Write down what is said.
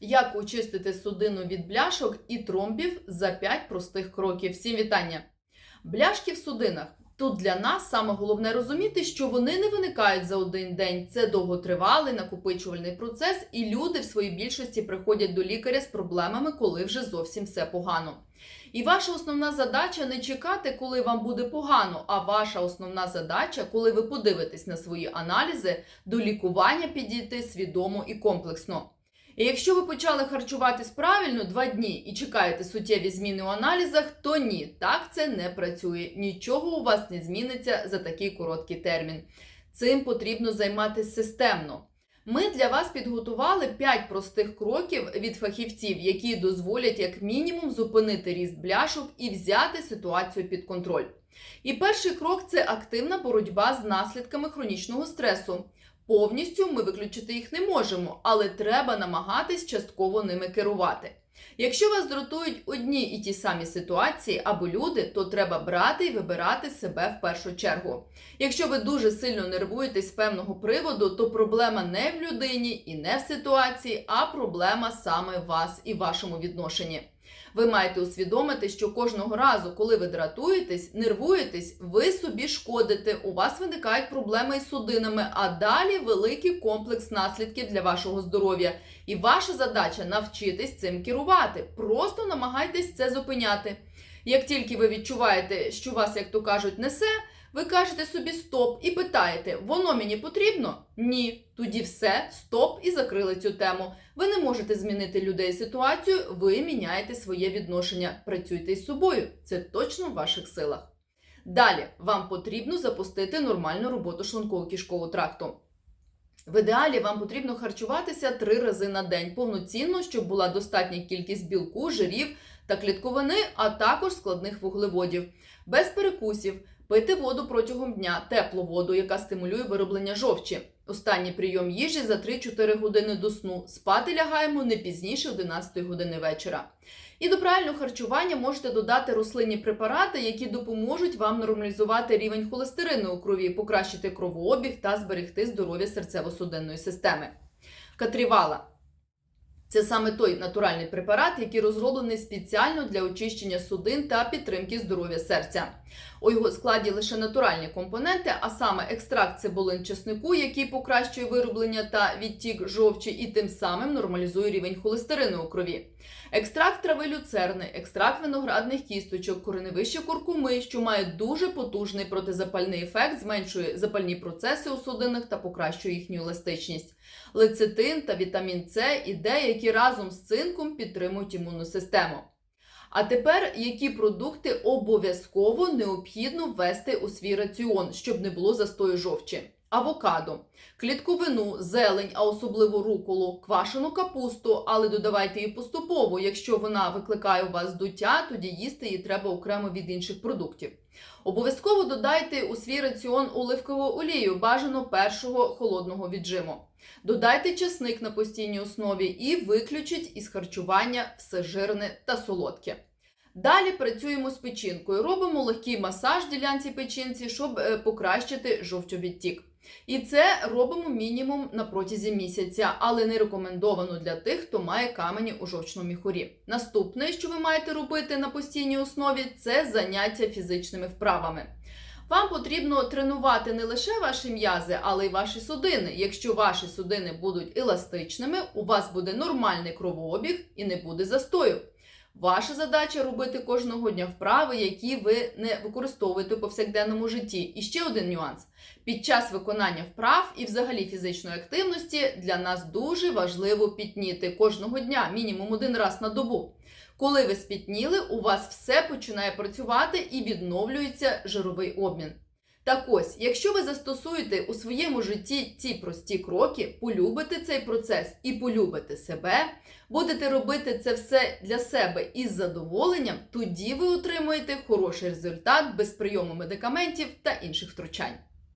Як очистити судину від бляшок і тромбів за 5 простих кроків. Всім вітання! Бляшки в судинах. Тут для нас саме головне розуміти, що вони не виникають за один день. Це довготривалий накопичувальний процес, і люди в своїй більшості приходять до лікаря з проблемами, коли вже зовсім все погано. І ваша основна задача не чекати, коли вам буде погано, а ваша основна задача, коли ви подивитесь на свої аналізи, до лікування підійти свідомо і комплексно. І якщо ви почали харчуватись правильно два дні і чекаєте суттєві зміни у аналізах, то ні, так це не працює. Нічого у вас не зміниться за такий короткий термін. Цим потрібно займатися системно. Ми для вас підготували 5 простих кроків від фахівців, які дозволять як мінімум зупинити ріст бляшок і взяти ситуацію під контроль. І перший крок це активна боротьба з наслідками хронічного стресу. Повністю ми виключити їх не можемо, але треба намагатись частково ними керувати. Якщо вас дратують одні і ті самі ситуації або люди, то треба брати і вибирати себе в першу чергу. Якщо ви дуже сильно нервуєтесь з певного приводу, то проблема не в людині і не в ситуації, а проблема саме вас і вашому відношенні. Ви маєте усвідомити, що кожного разу, коли ви дратуєтесь, нервуєтесь, ви собі шкодите, у вас виникають проблеми із судинами, а далі великий комплекс наслідків для вашого здоров'я. І ваша задача навчитись цим керувати. Просто намагайтесь це зупиняти. Як тільки ви відчуваєте, що вас, як то кажуть, несе, ви кажете собі стоп і питаєте, воно мені потрібно? Ні. Тоді все, стоп і закрили цю тему. Ви не можете змінити людей ситуацію, ви міняєте своє відношення. Працюйте із собою. Це точно в ваших силах. Далі вам потрібно запустити нормальну роботу шлунково-кишкового тракту. В ідеалі вам потрібно харчуватися три рази на день повноцінно, щоб була достатня кількість білку, жирів та клітковини, а також складних вуглеводів, без перекусів. Пити воду протягом дня, теплу воду, яка стимулює вироблення жовчі. Останній прийом їжі за 3-4 години до сну. Спати лягаємо не пізніше 11 години вечора. І до правильного харчування можете додати рослинні препарати, які допоможуть вам нормалізувати рівень холестерину у крові, покращити кровообіг та зберегти здоров'я серцево-судинної системи. Катрівала це саме той натуральний препарат, який розроблений спеціально для очищення судин та підтримки здоров'я серця. У його складі лише натуральні компоненти, а саме екстракт цибулин чеснику, який покращує вироблення та відтік жовчі і тим самим нормалізує рівень холестерину у крові. Екстракт трави люцерни, екстракт виноградних кісточок, кореневище куркуми, що має дуже потужний протизапальний ефект, зменшує запальні процеси у судинах та покращує їхню еластичність. Лецитин та вітамін С і Д, які разом з цинком підтримують імунну систему. А тепер які продукти обов'язково необхідно ввести у свій раціон, щоб не було застою жовчі? Авокадо, клітковину, зелень, а особливо руколу, квашену капусту, але додавайте її поступово. Якщо вона викликає у вас здуття, тоді їсти її треба окремо від інших продуктів. Обов'язково додайте у свій раціон оливкову олію, бажано першого холодного віджиму. Додайте чесник на постійній основі і виключіть із харчування все жирне та солодке. Далі працюємо з печінкою. Робимо легкий масаж ділянці печінці, щоб е, покращити жовчовідтік. І це робимо мінімум на протязі місяця, але не рекомендовано для тих, хто має камені у жовчному міхурі. Наступне, що ви маєте робити на постійній основі, це заняття фізичними вправами. Вам потрібно тренувати не лише ваші м'язи, але й ваші судини. Якщо ваші судини будуть еластичними, у вас буде нормальний кровообіг і не буде застою. Ваша задача робити кожного дня вправи, які ви не використовуєте у повсякденному житті. І ще один нюанс: під час виконання вправ і взагалі фізичної активності для нас дуже важливо пітніти кожного дня, мінімум один раз на добу. Коли ви спітніли, у вас все починає працювати і відновлюється жировий обмін. Так ось, якщо ви застосуєте у своєму житті ці прості кроки, полюбите цей процес і полюбите себе, будете робити це все для себе із задоволенням, тоді ви отримуєте хороший результат без прийому медикаментів та інших втручань.